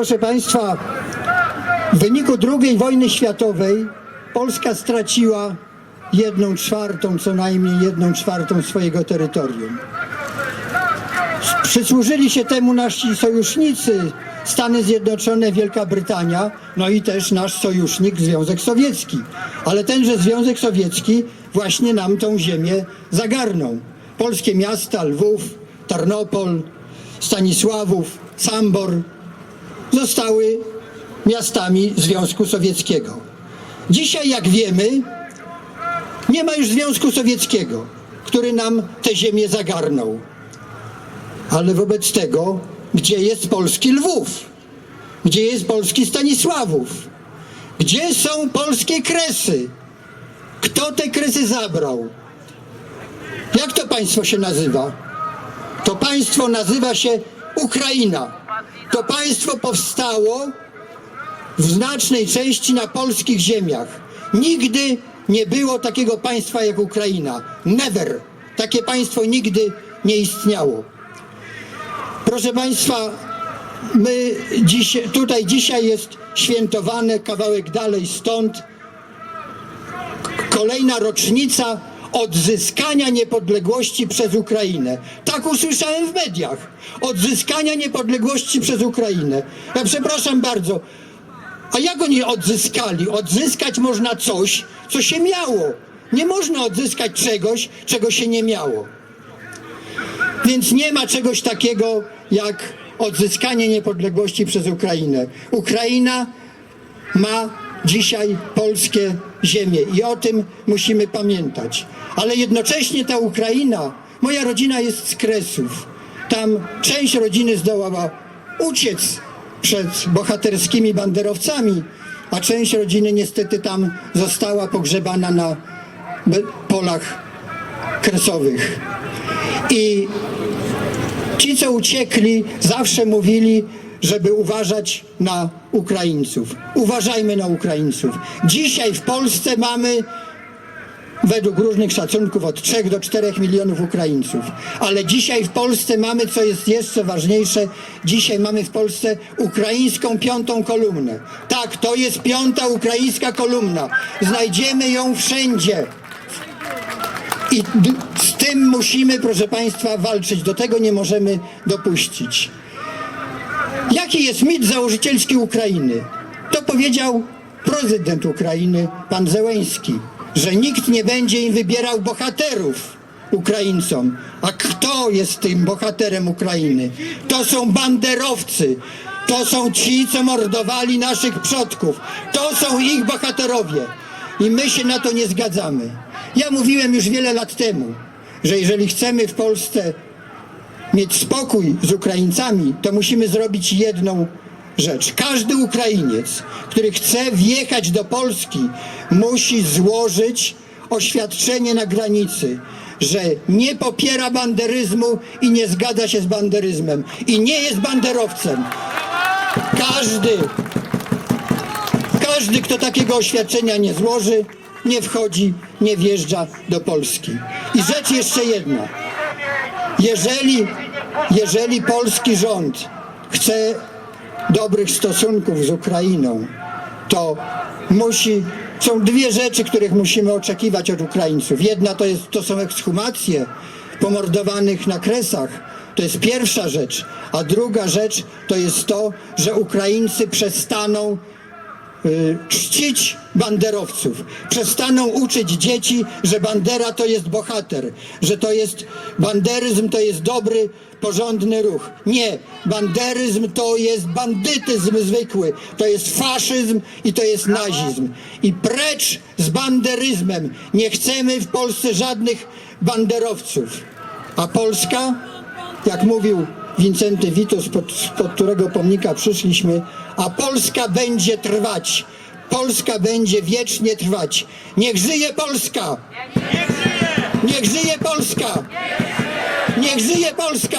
Proszę Państwa, w wyniku II wojny światowej Polska straciła jedną czwartą, co najmniej jedną czwartą swojego terytorium. Przysłużyli się temu nasi sojusznicy, Stany Zjednoczone, Wielka Brytania, no i też nasz sojusznik Związek Sowiecki. Ale tenże Związek Sowiecki właśnie nam tą ziemię zagarnął. Polskie miasta, Lwów, Tarnopol, Stanisławów, Sambor zostały miastami Związku Sowieckiego. Dzisiaj, jak wiemy, nie ma już Związku Sowieckiego, który nam tę ziemię zagarnął. Ale wobec tego, gdzie jest polski Lwów? Gdzie jest polski Stanisławów? Gdzie są polskie kresy? Kto te kresy zabrał? Jak to państwo się nazywa? To państwo nazywa się Ukraina. To państwo powstało w znacznej części na polskich ziemiach. Nigdy nie było takiego państwa jak Ukraina. Never. Takie państwo nigdy nie istniało. Proszę Państwa, my dziś, tutaj dzisiaj jest świętowane kawałek dalej stąd kolejna rocznica odzyskania niepodległości przez Ukrainę. Tak usłyszałem w mediach. Odzyskania niepodległości przez Ukrainę. Ja przepraszam bardzo. A jak oni odzyskali? Odzyskać można coś, co się miało. Nie można odzyskać czegoś, czego się nie miało. Więc nie ma czegoś takiego jak odzyskanie niepodległości przez Ukrainę. Ukraina ma dzisiaj polskie ziemie i o tym musimy pamiętać. Ale jednocześnie ta Ukraina, moja rodzina jest z Kresów. Tam część rodziny zdołała uciec przed bohaterskimi banderowcami, a część rodziny niestety tam została pogrzebana na polach kresowych. I Ci, co uciekli, zawsze mówili, żeby uważać na Ukraińców. Uważajmy na Ukraińców. Dzisiaj w Polsce mamy według różnych szacunków od 3 do 4 milionów Ukraińców. Ale dzisiaj w Polsce mamy, co jest jeszcze ważniejsze, dzisiaj mamy w Polsce ukraińską piątą kolumnę. Tak, to jest piąta ukraińska kolumna. Znajdziemy ją wszędzie. I z tym musimy, proszę Państwa, walczyć. Do tego nie możemy dopuścić. Jaki jest mit założycielski Ukrainy? To powiedział prezydent Ukrainy, pan Zełęński, że nikt nie będzie im wybierał bohaterów Ukraińcom. A kto jest tym bohaterem Ukrainy? To są banderowcy. To są ci, co mordowali naszych przodków. To są ich bohaterowie. I my się na to nie zgadzamy. Ja mówiłem już wiele lat temu, że jeżeli chcemy w Polsce mieć spokój z Ukraińcami, to musimy zrobić jedną rzecz. Każdy Ukrainiec, który chce wjechać do Polski, musi złożyć oświadczenie na granicy, że nie popiera banderyzmu i nie zgadza się z banderyzmem i nie jest banderowcem. Każdy, każdy, kto takiego oświadczenia nie złoży, nie wchodzi, nie wjeżdża do Polski. I rzecz jeszcze jedna. Jeżeli, jeżeli polski rząd chce dobrych stosunków z Ukrainą, to musi, są dwie rzeczy, których musimy oczekiwać od Ukraińców. Jedna to, jest, to są ekshumacje pomordowanych na kresach. To jest pierwsza rzecz. A druga rzecz to jest to, że Ukraińcy przestaną czcić banderowców. Przestaną uczyć dzieci, że bandera to jest bohater, że to jest banderyzm to jest dobry, porządny ruch. Nie, banderyzm to jest bandytyzm zwykły, to jest faszyzm i to jest nazizm. I precz z banderyzmem. Nie chcemy w Polsce żadnych banderowców. A Polska, jak mówił Wincenty Witus, pod, pod którego pomnika przyszliśmy, a Polska będzie trwać. Polska będzie wiecznie trwać. Niech żyje Polska! Niech żyje Polska! Niech żyje Polska!